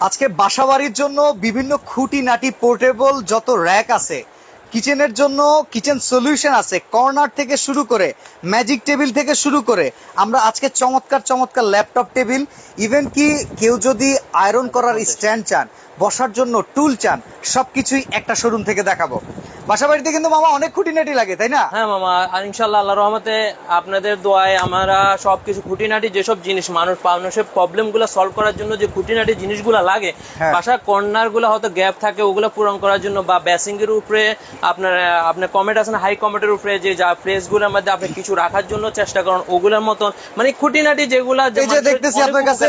আজকে বাসাবাড়ির জন্য বিভিন্ন খুঁটিনাটি পোর্টেবল যত র্যাক আছে কিচেনের জন্য কিচেন সলিউশন আছে। কর্নার থেকে শুরু করে ম্যাজিক টেবিল থেকে শুরু করে আমরা আজকে চমৎকার চমৎকার ল্যাপটপ টেবিল। ইভেন কি কেউ যদি আয়রন করার স্ট্যান্ড চান বসার জন্য টুল চান সবকিছুই একটা শোরুম থেকে দেখাবো। বাসাবাড়িতে কিন্তু মামা অনেক খুঁটিনাটি লাগে তাই না? হ্যাঁ মামা ইনশাল্লাহ আল্লাহ রহমতে আপনাদের দোয়ায় আমরা সবকিছু খুঁটিনাটি যেসব জিনিস মানুষ মানুষের প্রবলেমগুলো সলভ করার জন্য যে খুঁটিনাটি জিনিসগুলো লাগে হ্যাঁ। বাসার কর্নারগুলো হয়তো গ্যাপ থাকে ওগুলো পূরণ করার জন্য বা বেসিং এর উপরে আপনার আপনার কমেন্ট আছে না হাই কমেন্টের উপরে যে যা প্লেসগুলোর মধ্যে আপনি কিছু রাখার জন্য চেষ্টা করেন ওগুলোর মতন মানে খুঁটিনাটি যেগুলো এই যে দেখতেছি আপনার কাছে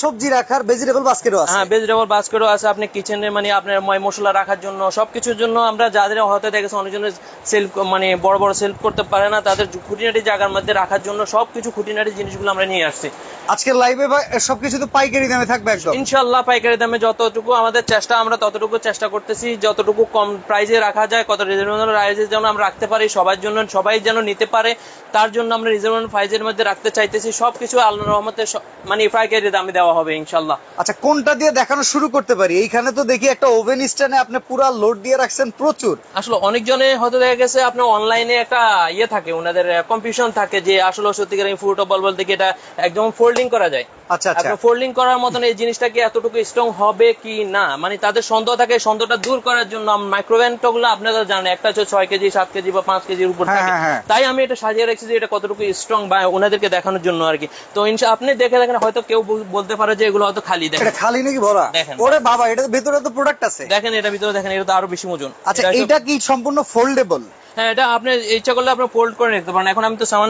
সবজি রাখার ভেজিটেবল বাস্কেটও আছে। হ্যাঁ ভেজিটেবল বাস্কেটও আছে আপনি কিচেনে মানে আপনার ময় মশলা রাখার জন্য সবকিছুর জন্য আমরা যাদের হয়তো দেখেছি অনেকজনের সেলফ মানে বড় বড় সেলফ করতে পারে না তাদের খুঁটিনাটি জায়গার মধ্যে রাখার জন্য সবকিছু খুঁটিনাটি জিনিসগুলো আমরা নিয়ে আসছি। আজকে লাইভে সবকিছু তো পাইকারি দামে থাকবে একদম। ইনশাল্লাহ পাইকারি দামে যতটুকু আমাদের চেষ্টা আমরা ততটুকু চেষ্টা করতেছি যতটুকু কম প্রাইসে রাখা যায় কত রিজনেবল প্রাইসে যেন আমরা রাখতে পারি সবার জন্য সবাই যেন নিতে পারে তার জন্য আমরা রিজনেবল প্রাইসের মধ্যে রাখতে চাইতেছি। সবকিছু আল্লাহ রহমতে মানে পাইকারি দামে দেওয়া হবে ইনশাল্লাহ আচ্ছা কোনটা দিয়ে দেখানো শুরু করতে পারি? এইখানে তো দেখি একটা ওভেন স্ট্যান্ডে আপনি পুরা লোড দিয়ে রাখছেন প্রচুর। আসলে অনেকজনে হয়তো দেখা গেছে আপনার অনলাইনে একটা ইয়ে থাকে ওনাদের কম্পিটিশন থাকে যে আসলে সত্যিকার এই ফুটো বল বলতে কি এটা একদম ফোল্ডিং করা যায়। আচ্ছা আচ্ছা। ফোল্ডিং করার মতন এই জিনিসটা কি এতটুকু স্ট্রং হবে কি না? মানে তাদের সন্দেহ থাকে সন্দেহটা দূর করার জন্য মাইক্রোভেন্টগুলো আপনারা জানেন একটা হচ্ছে ছয় কেজি সাত কেজি বা পাঁচ কেজির উপর থাকে। তাই আমি এটা সাজিয়ে রেখেছি যে এটা কতটুকু স্ট্রং বা ওনাদেরকে দেখানোর জন্য আর কি। তো ইনশা আপনি দেখে দেখেন হয়তো কেউ বলতে পারে যে এগুলো হয়তো খালি দেখেন। এটা খালি নাকি ভরা? দেখেন। ওরে বাবা এটা ভেতরে তো প্রোডাক্ট আছে। দেখেন এটা ভিতরে দেখেন এটা তো আরও বেশি ওজন। আচ্ছা এটা কি সম্পূর্ণ ফোল্ডেবল হ্যাঁ এটা আপনি ইচ্ছা করলে আপনি ফোল্ড করে নিতে পারেন। এখন আমি তো সামান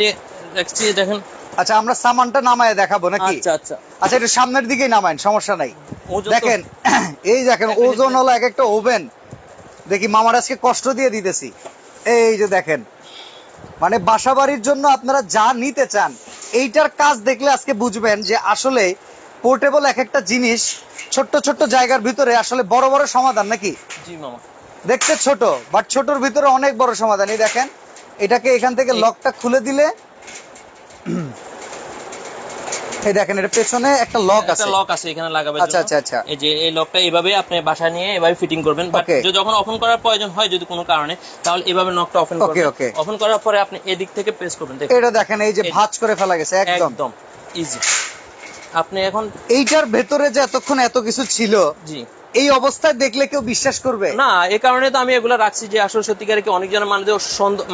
দিয়ে রাখছি দেখেন। আচ্ছা আমরা সামানটা নামায় দেখাবো নাকি? আচ্ছা আচ্ছা। আচ্ছা একটু সামনের দিকেই নামাইন সমস্যা নাই। দেখেন এই দেখেন দেখেন, ওজন হলো এক একটা ওভেন। দেখি মামার আজকে কষ্ট দিয়ে দিতেছি। এই যে দেখেন মানে বাসা বাড়ির জন্য আপনারা যা নিতে চান এইটার কাজ দেখলে আজকে বুঝবেন যে আসলে পোর্টেবল এক একটা জিনিস ছোট্ট ছোট্ট জায়গার ভিতরে আসলে বড় বড় সমাধান নাকি? জি মামা। দেখতে ছোট বাট ছোটর ভিতরে অনেক বড় সমাধান। এই দেখেন এটাকে এখান থেকে লকটা খুলে দিলে এই দেখেন এটা পেছনে একটা লক আছে। লক আছে এখানে লাগাবে আচ্ছা, আচ্ছা, আচ্ছা। এই যে এই লকটা এইভাবে আপনি বাসায় নিয়ে এভাবে ফিটিং করবেন। বাট যখন ওপেন করার প্রয়োজন হয় যদি কোনো কারণে তাহলে এভাবে নকটা ওপেন Okay, করবেন। ওপেন করার পরে আপনি এদিক থেকে প্রেস করবেন। এটা দেখেন এই যে ভাঁজ করে ফেলা গেছে একদম। একদম। ইজি আপনি এখন এইটার ভেতরে যে এতক্ষণ এত কিছু ছিল জি। এই অবস্থায় দেখলে কেউ বিশ্বাস করবে? না এই কারণে তো আমি এগুলো রাখছি যে আসলে সত্যিকারে কি অনেকজনের মানে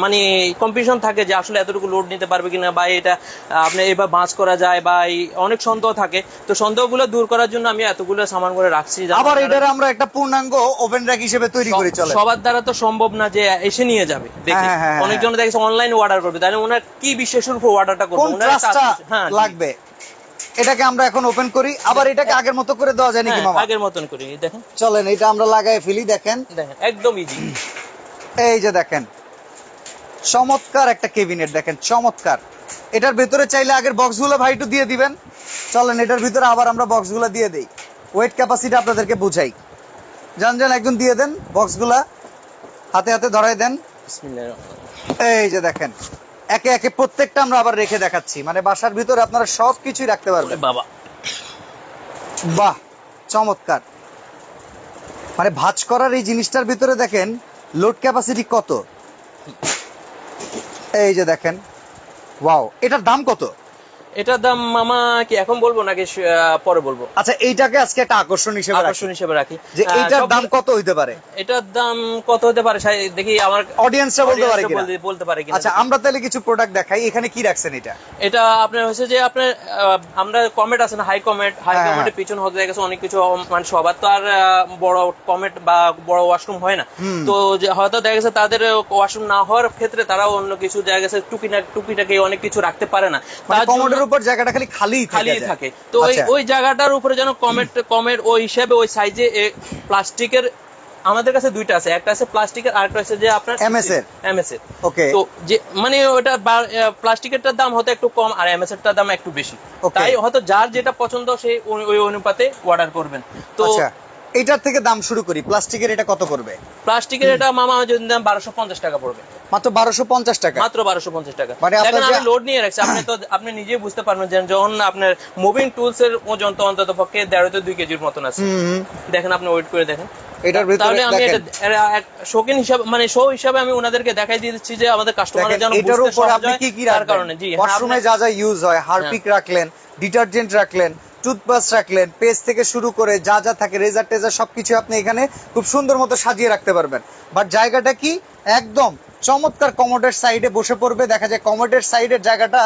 মানে কম্পিটিশন থাকে যে আসলে এতটুকু লোড নিতে পারবে কিনা বা এটা আপনি এবার বাঁচ করা যায় বা অনেক সন্দেহ থাকে। তো সন্দেহগুলো দূর করার জন্য আমি এতগুলো সামান করে রাখছি আবার এটার আমরা একটা পূর্ণাঙ্গ ওভেন র্যাক হিসেবে তৈরি করে চলে। সবার দ্বারা তো সম্ভব না যে এসে নিয়ে যাবে দেখি। হ্যাঁ, হ্যাঁ, হ্যাঁ, অনেকজন দেখেছে অনলাইন অর্ডার করবে তাহলে ওনার কি বিশ্বাসের উপর অর্ডারটা করবে? হ্যাঁ লাগবে? এটাকে আমরা এখন ওপেন করি। আবার এটাকে আগের মতো করে দেওয়া যায় নাকি হ্যাঁ, মামা? আগের মতন করি দেখেন। চলেন এটা আমরা লাগাই ফেলি দেখেন। দেখেন একদম ইজি এই যে দেখেন চমৎকার একটা কেবিনেট দেখেন চমৎকার। এটার ভেতরে চাইলে আগের বক্সগুলো ভাই একটু দিয়ে দিবেন। চলেন এটার ভিতরে আবার আমরা বক্সগুলো দিয়ে দেই। ওয়েট ক্যাপাসিটি আপনাদেরকে বুঝাই। যান যান একদম দিয়ে দেন বক্সগুলা হাতে হাতে ধরাই দেন। এই যে দেখেন একে একে প্রত্যেকটা আমরা আবার রেখে দেখাচ্ছি। মানে বাসার ভিতরে আপনারা সব কিছুই রাখতে পারবেন। বাবা। বাহ চমৎকার। মানে ভাজ করার এই জিনিসটার ভিতরে দেখেন লোড ক্যাপাসিটি কত? এই যে দেখেন। ওয়াও এটার দাম কত? এটার দাম মামা কি এখন বলব নাকি পরে বলব? আচ্ছা এইটাকে আজকে একটা আকর্ষণ হিসেবে আকর্ষণ হিসেবে রাখি। যে এইটার দাম কত হইতে পারে? এটার দাম কত হতে পারে দেখি আমার অডিয়েন্সরা বলতে পারে কিনা? বলতে- পারে কিনা। আচ্ছা আমরা তাহলে কিছু প্রোডাক্ট দেখাই এখানে কি রাখছেন এটা? এটা আপনার হচ্ছে যে আপনার আমরা কমেন্ট আছে না হাই কমেন্ট হাই কমেন্টের পিছনে হতে গেছে অনেক কিছু মানে সবার তো আর বড় কমেন্ট বা বড় ওয়াশরুম হয় না। তো যে হয়তো দেখা গেছে তাদের ওয়াশরুম না হওয়ার ক্ষেত্রে তারা অন্য কিছু দেখা গেছে টুকিনা টুকিটাকে অনেক কিছু রাখতে পারে না। মানে তার জন্য কমোডের উপর জায়গাটা খালি খালি খালি থাকে তো ওই আচ্ছা। ওই জায়গাটার উপরে যেন কমেন্ট কমের ওই হিসেবে ওই সাইজে প্লাস্টিকের আমাদের কাছে দুইটা আছে একটা আছে প্লাস্টিকের আর একটা আছে যে আপনার MS এর? এমএস এর ওকে তো যে মানে ওটা প্লাস্টিকেরটার দাম হয়তো একটু কম আর এমএস এরটার দাম একটু বেশি. তাই হয়তো যার যেটা পছন্দ সেই ওই- ওই অনুপাতে অর্ডার করবেন তো আচ্ছা। এটার থেকে দাম শুরু করি। প্লাস্টিকের এটা কত পড়বে? প্লাস্টিকের এটা মামা যদি দাম বারোশো পঞ্চাশ টাকা পড়বে। মাত্র বারোশো পঞ্চাশ টাকা? মাত্র বারোশো পঞ্চাশ টাকা। মানে আপনার দেখেন আমি লোড নিয়ে রাখছি। আপনি তো আপনি নিজেই বুঝতে পারবেন যে যখন আপনার মুভিং টুলস এর ওজন তো অন্তত পক্ষে দেড় থেকে দুই কেজির মতন আছে। দেখেন আপনি ওয়েট করে দেখেন। এটার ভিতরে তাহলে আমি এটা শৌখিন হিসাবে মানে শো হিসাবে আমি ওনাদেরকে দেখাই দিয়ে দিচ্ছি যে আমাদের কাস্টমার দেখেন যেন এটার উপর আপনি কি কি রাখবেন? কারণে। জি হ্যাঁ, যা যা ইউজ হয় হারপিক রাখলেন ডিটারজেন্ট রাখলেন টুথব্রাশ রাখলেন পেজ থেকে শুরু করে যা যা থাকে রেজার টেজার সবকিছু আপনি এখানে খুব সুন্দর মতো সাজিয়ে রাখতে পারবেন। বাট জায়গাটা কি? একদম চমৎকার কমোডের সাইডে বসে পড়বে। দেখা যায় কমোডের সাইডের জায়গাটা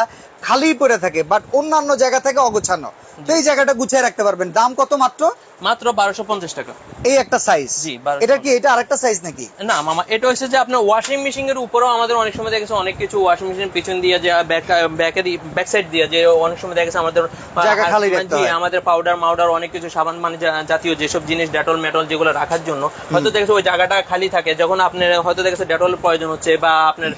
খালি পড়ে থাকে বাট অন্যান্য জায়গা থেকে অগোছানো। তো এই জায়গাটা গুছিয়ে রাখতে পারবেন। দাম কত মাত্র? মাত্র বারোশো পঞ্চাশ টাকা। এই একটা সাইজ জি, এটা কি এটা আরেকটা সাইজ নাকি? না মামা এটা হচ্ছে যে আপনার ওয়াশিং মেশিন এর উপরেও আমাদের অনেক সময় দেখেছে অনেক কিছু ওয়াশিং মেশিন পিছন দিয়ে যে ব্যাক ব্যাকে সাইড দিয়ে যে অনেক সময় দেখেছে আমাদের জায়গা খালি রাখতে হয়। আমাদের পাউডার মাউডার অনেক কিছু সাবান মানে জাতীয় যেসব জিনিস ডেটল মেটল যেগুলো রাখার জন্য হয়তো দেখেছে ওই জায়গাটা খালি থাকে। যখন আপনি হয়তো দেখেছে ডেটলের প্রয়োজন হচ্ছে বা আপনার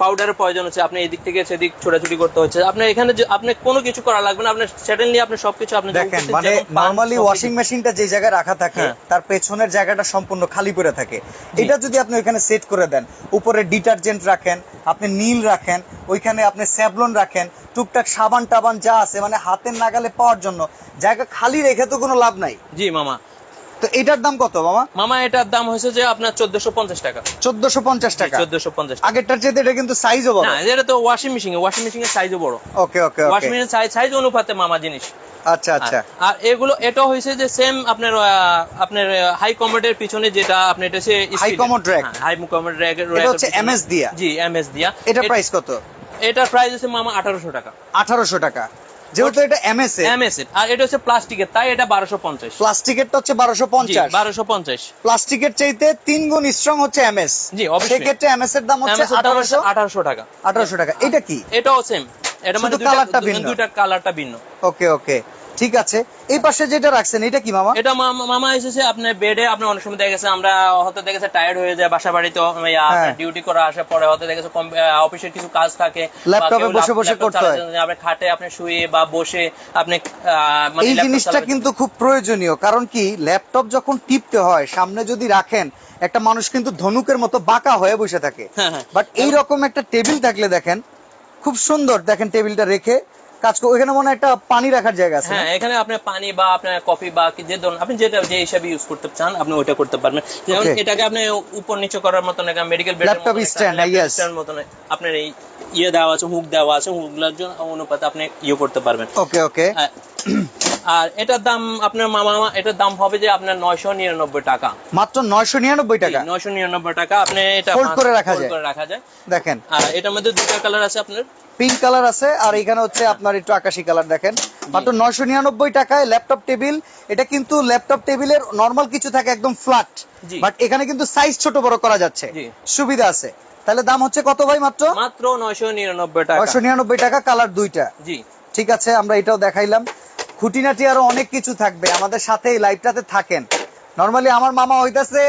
পাউডারের প্রয়োজন হচ্ছে আপনি এদিক থেকে সেদিক ছোটাছুটি করতে হচ্ছে। আপনার এখানে যে আপনি কোনো কিছু করা লাগবে না আপনার সেটেনলি আপনি সবকিছু আপনি দেখেন মানে নরমালি ওয়াশিং মেশিনটা যে জায়গায় রাখা থাকে হ্যাঁ। তার পেছনের জায়গাটা সম্পূর্ণ খালি পড়ে থাকে। এটা যদি আপনি ওইখানে সেট করে দেন উপরে ডিটারজেন্ট রাখেন আপনি নীল রাখেন ওইখানে আপনি স্যাভলন রাখেন টুকটাক সাবান টাবান যা আছে মানে হাতের নাগালে পাওয়ার জন্য জায়গা খালি রেখে তো কোনো লাভ নাই। জি মামা। তো এটার দাম কত মামা? মামা এটার দাম হয়েছে যে আপনার চোদ্দশো পঞ্চাশ টাকা। চোদ্দশো পঞ্চাশ টাকা? চোদ্দশো পঞ্চাশ আগেরটার চেয়ে এটা কিন্তু সাইজও বড়। না এটা তো ওয়াশিং মেশিন ওয়াশিং মেশিনের সাইজও বড়। ওকে ওকে ওয়াশিং ওকে মেশিনের সাইজ সাইজ অনুপাতে মামা জিনিস। আচ্ছা আচ্ছা। আর- এগুলো এটা হয়েছে যে সেম আপনার আপনার হাই কমোডের পিছনে যেটা আপনি এটা হচ্ছে High commode rack? High commode rack এটা হচ্ছে MS দিয়া? জি এমএস দিয়া। এটা প্রাইস কত? এটার প্রাইস হচ্ছে মামা আঠারোশো টাকা। আঠারোশো টাকা। যেহেতু এটা এমএস এমএস আর এটা হচ্ছে প্লাস্টিকের তাই এটা বারোশো পঞ্চাশ। প্লাস্টিকেরটা হচ্ছে বারোশো পঞ্চাশ। বারোশো পঞ্চাশ। প্লাস্টিকের চাইতে তিন গুণ স্ট্রং হচ্ছে এমএস জি, অবশ্যই। সেক্ষেত্রে এমএস এর দাম হচ্ছে আঠারোশো আঠারোশো টাকা। আঠারোশো টাকা। এটা কি? এটাও সেম এটা মানে দুটো কালারটা ভিন্ন। দুটো কালারটা ভিন্ন। ওকে ওকে ঠিক আছে এই পাশে যেটা রাখছেন এটা কি মামা এটা মামা এসেছে আপনার বেডে আপনি অনেক সময় দেখেছে আমরা হয়তো দেখেছে টায়ার্ড হয়ে যায় বাসা বাড়িতে হ্যাঁ। ডিউটি করে আসার পরে হয়তো দেখেছে অফিসের কিছু কাজ থাকে ল্যাপটপে বসে বসে করতে হয়। আপনি খাটে আপনি শুয়ে বা বসে আপনি মানে এই জিনিসটা কিন্তু খুব প্রয়োজনীয় কারণ কি ল্যাপটপ যখন টিপতে হয় সামনে যদি রাখেন একটা মানুষ কিন্তু ধনুকের মতো বাঁকা হয়ে বসে থাকে হ্যাঁ, হ্যাঁ। বাট এই রকম একটা টেবিল থাকলে দেখেন খুব সুন্দর দেখেন টেবিলটা রেখে কাজ করব ওখানে মনে একটা পানি রাখার জায়গা আছে হ্যাঁ এখানে আপনি পানি বা আপনার কফি বা কি যে ধরুন আপনি যেটা যে হিসাবে ইউজ করতে চান আপনি ওইটা করতে পারবেন। যেমন এটাকে আপনি উপর নিচে করার মতন একটা medical bed laptop stand stand মতন আপনার এই ইয়ে দেওয়া আছে হুক দেওয়া আছে হুকগুলোর জন্য অনুপাতে আপনি ইয়ে করতে পারবেন। ওকে ওকে আর- এটার দাম আপনার মামা এটার দাম হবে যে আপনার নয়শো নিরানব্বই টাকা। মাত্র নয়শো নিরানব্বই টাকা? নয়শো নিরানব্বই টাকা আপনি এটা Fold করে রাখা যায়। করে রাখা যায়। দেখেন। আর এটার মধ্যে দুটো কালার আছে আপনার। পিঙ্ক কালার আছে আর এখানে হচ্ছে আপনার একটু আকাশি কালার দেখেন। মাত্র নয়শো নিরানব্বই টাকায় ল্যাপটপ টেবিল এটা কিন্তু ল্যাপটপ টেবিলের নর্মাল কিছু থাকে একদম ফ্ল্যাট বাট এখানে কিন্তু সাইজ ছোট বড় করা যাচ্ছে। সুবিধা আছে। তাহলে দাম হচ্ছে কত ভাই মাত্র? মাত্র নয়শো নিরানব্বই টাকা। নয়শো নিরানব্বই টাকা কালার দুইটা। জি। ঠিক আছে আমরা এটাও দেখাইলাম। খুঁটিনাটি আরও অনেক কিছু থাকবে। আমাদের সাথে এই লাইভটাতে থাকেন। নরমালি আমার মামা হইতাছে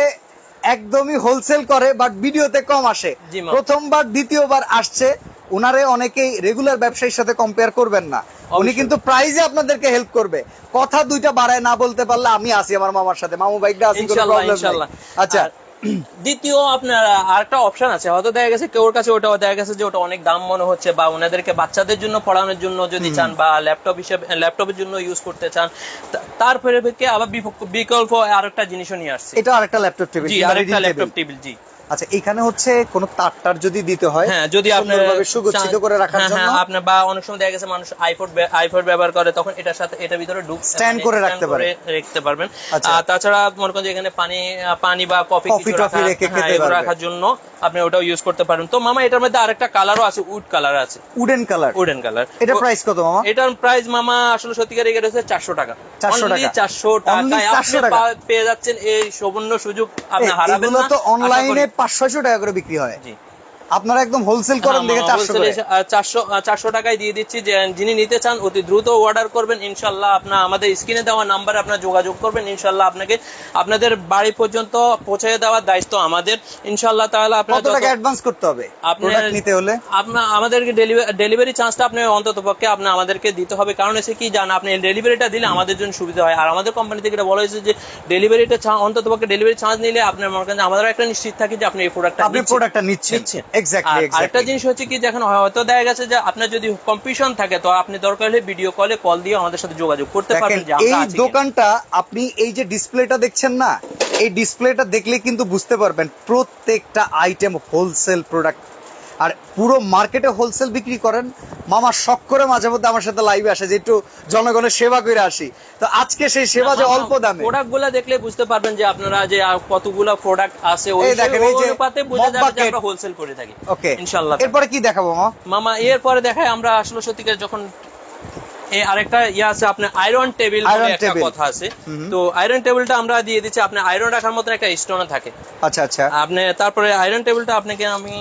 একদমই হোলসেল করে বাট ভিডিওতে কম আসে। প্রথমবার দ্বিতীয়বার আসছে। উনারে অনেকেই রেগুলার ব্যবসায়ীর সাথে কম্পেয়ার করবেন না। উনি কিন্তু প্রাইজে আপনাদেরকে হেল্প করবে। কথা দুইটা বাড়ায় না বলতে পারলে আমি আসি আমার মামার সাথে। মামু বাইকটা আসি কোনো প্রবলেম ইনশাল্লাহ। আচ্ছা দ্বিতীয় আপনার আরেকটা অপশন আছে। হয়তো দেখা গেছে কেউ কাছে ওটা দেখা গেছে যে ওটা অনেক দাম মনে হচ্ছে বা ওনাদেরকে বাচ্চাদের জন্য পড়ানোর জন্য যদি চান বা ল্যাপটপ হিসেবে ল্যাপটপের জন্য ইউজ করতে চান তারপরে তার পরিপ্রেক্ষিতে আবার বিকল্প বিকল্প আরেকটা জিনিসও নিয়ে আসছে। এটা আরেকটা ল্যাপটপ টেবিল জি আরেকটা ল্যাপটপ টেবিল জি। আচ্ছা এখানে হচ্ছে কোনো তার টার যদি দিতে হয় হ্যাঁ যদি আপনার সুগচ্ছিত করে রাখার হ্যাঁ, জন্য হ্যাঁ, আপনার বা অনেক সময় দেখা গেছে মানুষ আইফোন আইফোন ব্যবহার করে তখন এটার সাথে এটার ভিতরে ঢুক Stand করে রাখতে পারে। রাখতে পারবেন আচ্ছা। তাছাড়া মনে করেন যে এখানে পানি পানি বা কফি কিছু হ্যাঁ, রাখার জন্য আপনি ওটাও ইউজ করতে পারেন তো মামা এটার মধ্যে আরেকটা কালারও আছে উড কালার আছে উডেন কালার উডেন কালার এটা প্রাইস কত মামা এটার প্রাইস মামা আসলে সত্যিকার এটা হচ্ছে চারশো টাকা 400 টাকা। চারশো Only টাকায় 400 আপনি টাকা। পা- পেয়ে যাচ্ছেন এই সুবর্ণ সুযোগ আপনি হারাবেন না তো অনলাইনে। পাঁচ ছয়শো টাকা করে বিক্রি হয়। আপনারা একদম হোলসেল করেন দেখে হ্যাঁ, চারশো করে। চারশো চারশো টাকায় দিয়ে দিচ্ছি যিনি নিতে চান অতি দ্রুত অর্ডার করবেন। ইনশাল্লাহ আপনার আমাদের স্ক্রিনে দেওয়া নাম্বারে আপনার যোগাযোগ করবেন। ইনশাল্লাহ আপনাকে আপনাদের বাড়ি পর্যন্ত পৌঁছে দেওয়ার দায়িত্ব আমাদের। ইনশাল্লাহ তাহলে আপনার কত টাকা অ্যাডভান্স করতে হবে প্রোডাক্ট নিতে হলে? আপনার আমাদেরকে ডেলিভারি চার্জটা আপনি অন্তত পক্ষে আপনি আমাদেরকে দিতে হবে। কারণ এসে কি জান আপনি ডেলিভারিটা দিলে আমাদের জন্য সুবিধা হয়। আর আমাদের কোম্পানি থেকে এটা বলা হয়েছে যে ডেলিভারিটা অন্তত পক্ষে ডেলিভারি চার্জ নিলে আপনার মনে করেন আমাদের একটা নিশ্চিত থাকে যে আপনি এই প্রোডাক্টটা আপনি প্রোডাক্টটা নিচ্ছেন। আরেকটা জিনিস হচ্ছে কি যখন হয়তো দেখা গেছে যে আপনার যদি কম্পিটিশন থাকে তো আপনি দরকার হলে ভিডিও কলে কল দিয়ে আমাদের সাথে যোগাযোগ করতে পারবেন যে এই দোকানটা আপনি এই যে ডিসপ্লেটা দেখছেন না এই ডিসপ্লেটা দেখলে কিন্তু বুঝতে পারবেন প্রত্যেকটা আইটেম হোলসেল প্রোডাক্ট আর পুরো মার্কেটে হোলসেল বিক্রি করেন। মামা শখ করে মাঝে মধ্যে আমার সাথে লাইভে আসে যে একটু জনগণের সেবা করে আসি। তো আজকে সেই সেবা যে অল্প দামে। প্রোডাক্টগুলা দেখলে বুঝতে পারবেন যে আপনারা যে কতগুলা প্রোডাক্ট আছে ওই অনুপাতে বোঝা যাবে যে আমরা হোলসেল করে থাকি। ওকে ইনশাআল্লাহ এরপরে কি দেখাবো মামা মামা এরপরে দেখায় আমরা আসলে সত্যিকার যখন আরেকটা ইয়ে আছে আপনার আয়রন টেবিল একটা কথা আছে। তো আয়রন টেবিলটা আমরা দিয়ে দিচ্ছি আপনি আয়রন রাখার মতো একটা স্টোন থাকে। আচ্ছা আচ্ছা। আপনি তারপরে আয়রন টেবিলটা আপনাকে আমি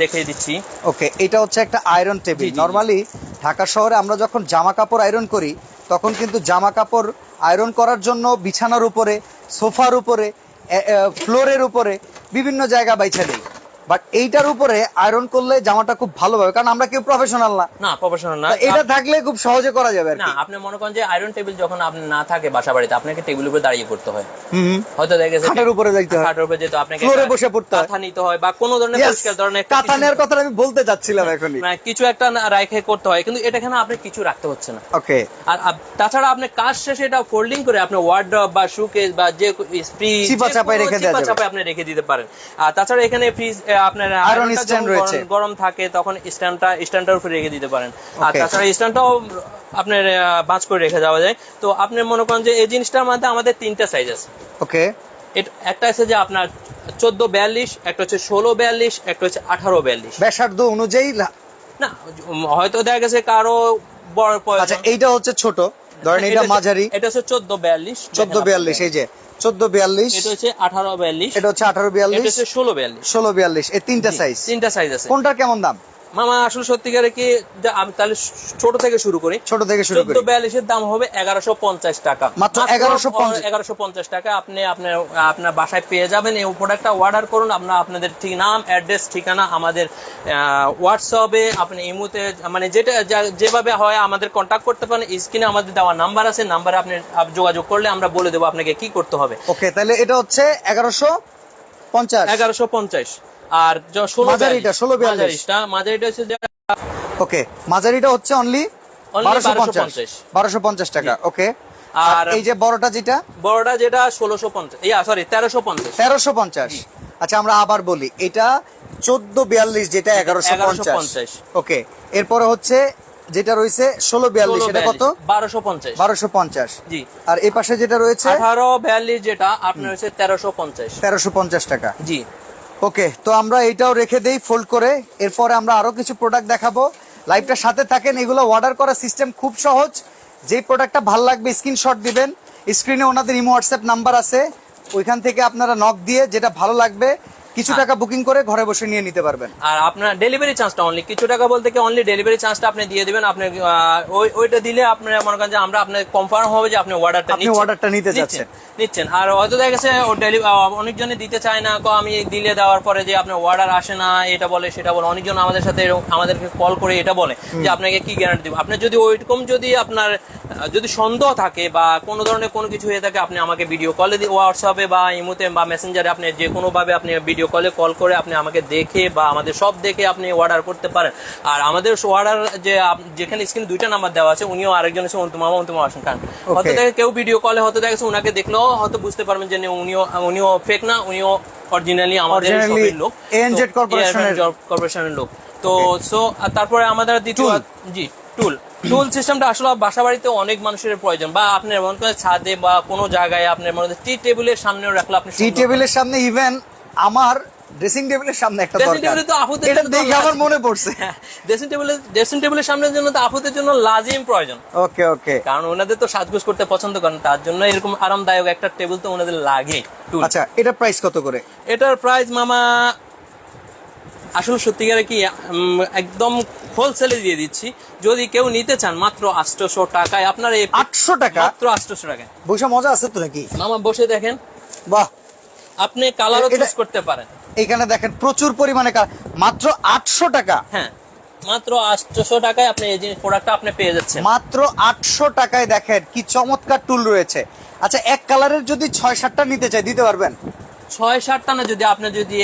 দেখিয়ে দিচ্ছি। ওকে এটা হচ্ছে একটা আয়রন টেবিল। নরমালি ঢাকা শহরে আমরা যখন জামা কাপড় আয়রন করি তখন কিন্তু জামা কাপড় আয়রন করার জন্য বিছানার উপরে সোফার উপরে ফ্লোরের উপরে বিভিন্ন জায়গা বাইছা নেই বাট এইটার উপরে আয়রন করলে জামাটা খুব ভালো হবে কারণ আমরা কেউ প্রফেশনাল না। না প্রফেশনাল না। এটা থাকলে খুব সহজে করা যাবে না আপনি মনে করেন যে আয়রন টেবিল যখন আপনি না থাকে বাসা বাড়িতে আপনাকে টেবিলের উপরে দাঁড়িয়ে হয়। হয়তো দেখা গেছে খাটের উপরে যাইতে হয়। খাটের উপরে যেতে আপনাকে ফ্লোরে বসে পড়তে হয়। কাঁথা নিতে হয় বা কোনো ধরনের পরিষ্কার ধরনের কাঁথা কিছু- নেওয়ার কথা আমি বলতে যাচ্ছিলাম এখনই। মানে কিছু একটা না রাখে করতে হয় কিন্তু এটা এখানে আপনি কিছু রাখতে হচ্ছে না? ওকে আর তাছাড়া আপনি কাজ শেষে এটা ফোল্ডিং করে আপনি ওয়ার্ড্রপ বা সুকেস বা যে ফ্রিজ চিপা চাপায় রেখে দেওয়া আপনি রেখে দিতে পারেন। আর তাছাড়া এখানে ফ্রিজ আপনার stand যখন রয়েছে। গরম- থাকে তখন স্ট্যান্ডটা স্ট্যান্ডটার উপরে রেখে দিতে পারেন। আর তাছাড়া স্ট্যান্ডটাও আপনার বাঁচ করে রেখে যাওয়া যায়। তো আপনি মনে করেন যে এই জিনিসটার মধ্যে আমাদের তিনটা সাইজ আছে। ওকে একটা আছে যে আপনার চোদ্দ বিয়াল্লিশ একটা হচ্ছে ষোলো বিয়াল্লিশ একটা হচ্ছে আঠারো বিয়াল্লিশ। ব্যাসার্ধ অনুযায়ী না হয়তো দেখা গেছে কারও বড়। আচ্ছা এইটা হচ্ছে ছোট। ধরেন এটা মাঝারি। এটা হচ্ছে চোদ্দ বিয়াল্লিশ চোদ্দ বিয়াল্লিশ এই যে। চোদ্দ বিয়াল্লিশ। এটা হচ্ছে আঠারো বিয়াল্লিশ। এটা হচ্ছে আঠারো বিয়াল্লিশ। হচ্ছে ষোলো বিয়াল্লিশ। ষোলো বিয়াল্লিশ। এই তিনটা সাইজ তিনটা সাইজ আছে। কোনটার কেমন দাম? মামা আসলে সত্যিকারে কি আমি তাহলে ছোট থেকে শুরু করি। ছোট থেকে শুরু করি। বিয়াল্লিশের দাম হবে এগারোশো পঞ্চাশ টাকা। মাত্র 1150 এগারোশো পঞ্চাশ। টাকা। আপনি আপনার আপনার বাসায় পেয়ে যাবেন এই প্রোডাক্টটা অর্ডার করুন। আমরা আপনাদের ঠিক নাম অ্যাড্রেস ঠিকানা আমাদের হোয়াটসঅ্যাপে আপনি ইমুতে মানে যেটা যেভাবে হয় আমাদের কন্ট্যাক্ট করতে পারেন। স্ক্রিনে আমাদের দেওয়া নাম্বার আছে। নাম্বারে আপনি যোগাযোগ করলে আমরা বলে দেবো আপনাকে কি করতে হবে। ওকে তাহলে এটা হচ্ছে এগারোশো পঞ্চাশ। এগারোশো পঞ্চাশ। আর মাঝারিটা, ষোলো বিয়াল্লিশ। মাঝারিটা মাঝারিটা হচ্ছে ওকে মাঝারিটা হচ্ছে অনলি বারোশো পঞ্চাশ। বারোশো পঞ্চাশ। টাকা ওকে। আর এই যে বড়টা যেটা? বড়টা যেটা ষোলোশো পঞ্চাশ। ইয়া সরি তেরোশো পঞ্চাশ। তেরোশো পঞ্চাশ। আচ্ছা আমরা আবার বলি এটা চোদ্দ বিয়াল্লিশ যেটা এগারোশো পঞ্চাশ। ওকে এরপরে হচ্ছে যেটা রয়েছে ষোলো বিয়াল্লিশ এটা কত? বারোশো পঞ্চাশ। বারোশো পঞ্চাশ। জি। আর এই পাশে যেটা রয়েছে? আঠারো বিয়াল্লিশ যেটা আপনার হচ্ছে তেরোশো পঞ্চাশ। তেরোশো পঞ্চাশ টাকা। জি। ওকে তো আমরা এইটাও রেখে দেই ফোল্ড করে। এরপরে আমরা আরও কিছু প্রোডাক্ট দেখাবো। লাইভটার সাথে থাকেন, এগুলো অর্ডার করার সিস্টেম খুব সহজ। যেই প্রোডাক্টটা ভালো লাগবে স্ক্রিনশট দিবেন। স্ক্রিনে ওনাদের ইমো হোয়াটসঅ্যাপ নাম্বার আছে। ওইখান থেকে আপনারা নক দিয়ে যেটা ভালো লাগবে কিছু হ্যাঁ। টাকা বুকিং করে ঘরে বসে নিয়ে নিতে পারবেন। আর আপনার ডেলিভারি চার্জটা অনলি কিছু টাকা বলতে কি অনলি ডেলিভারি চার্জটা আপনি দিয়ে দিবেন। আপনি ওই ওইটা দিলে আপনার মনে করেন যে আমরা আপনার কনফার্ম হবে যে আপনি অর্ডারটা আপনি orderটা নিতে চাচ্ছেন। নিচ্ছেন। আর হয়তো দেখা গেছে অনেকজনে দিতে চায় না। কো আমি দিলে দেওয়ার পরে যে আপনার অর্ডার আসে না এটা বলে সেটা বলে। অনেকজন আমাদের সাথে আমাদেরকে কল করে এটা বলে যে আপনাকে কি গ্যারান্টি দিব? আপনি যদি ওইরকম যদি আপনার যদি সন্দেহ থাকে বা কোনো ধরনের কোনো কিছু হয়ে থাকে আপনি আমাকে ভিডিও কলে হোয়াটসঅ্যাপে বা ইমোতে বা মেসেঞ্জারে আপনি যে কোনো ভাবে আপনি ভিডিও কলে কল করে আপনি আমাকে দেখে বা আমাদের সব দেখে আপনি অর্ডার করতে পারেন। আর আমাদের অর্ডার যে যেখানে স্ক্রিনে দুইটা নাম্বার দেওয়া আছে উনিও আরেকজন আছে অন্তিম মামা অন্তিম আসেন কারণ হয়তো দেখে কেউ ভিডিও কলে হয়তো দেখেছে উনাকে দেখলেও হয়তো বুঝতে পারবেন যে উনিও উনিও ফেক না উনিও অরিজিনালি আমাদের লোক। ANZ corporation-এর- কর্পোরেশনের লোক। তো সো তারপরে আমাদের দ্বিতীয় জি টুল টুল সিস্টেমটা আসলে বাসা বাড়িতে অনেক মানুষের প্রয়োজন বা আপনার মনে করেন ছাদে বা কোনো জায়গায় আপনার মনে টি টেবিলের সামনেও রাখলে আপনি টি টেবিলের সামনে ইভেন আমার ড্রেসিং টেবিলের সামনে একটা দরকার। table-এ তো আপুদের এটা দেখে আমার মনে পড়ছে। ড্রেসিং টেবিলের ড্রেসিং টেবিলের সামনের জন্য তো আপুদের জন্য লাজিম প্রয়োজন। ওকে ওকে। কারণ ওনাদের তো সাজগোজ করতে পছন্দ করেন তার জন্য এরকম আরামদায়ক একটা টেবিল তো ওনাদের লাগে। আচ্ছা এটা প্রাইস কত করে? এটার প্রাইস মামা আসলে সত্যিকারে কি একদম হোলসেলে দিয়ে দিচ্ছি। যদি কেউ নিতে চান মাত্র আটশোশো টাকায় আপনার এই আটশো টাকা? মাত্র আটশোশো টাকায়। বসে মজা আছে তো নাকি? মামা বসে দেখেন। বাহ! আপনি কালারও চুজ করতে পারেন। এখানে দেখেন প্রচুর পরিমাণে মাত্র আটশো টাকা। হ্যাঁ মাত্র আটশোশো টাকায় আপনি এই জিনিস প্রোডাক্টটা আপনি পেয়ে যাচ্ছেন। মাত্র আটশো টাকায় দেখেন কি চমৎকার টুল রয়েছে। আচ্ছা এক কালারের যদি ছয় সাতটা নিতে চাই দিতে পারবেন? ছয় সাতটা না যদি আপনি যদি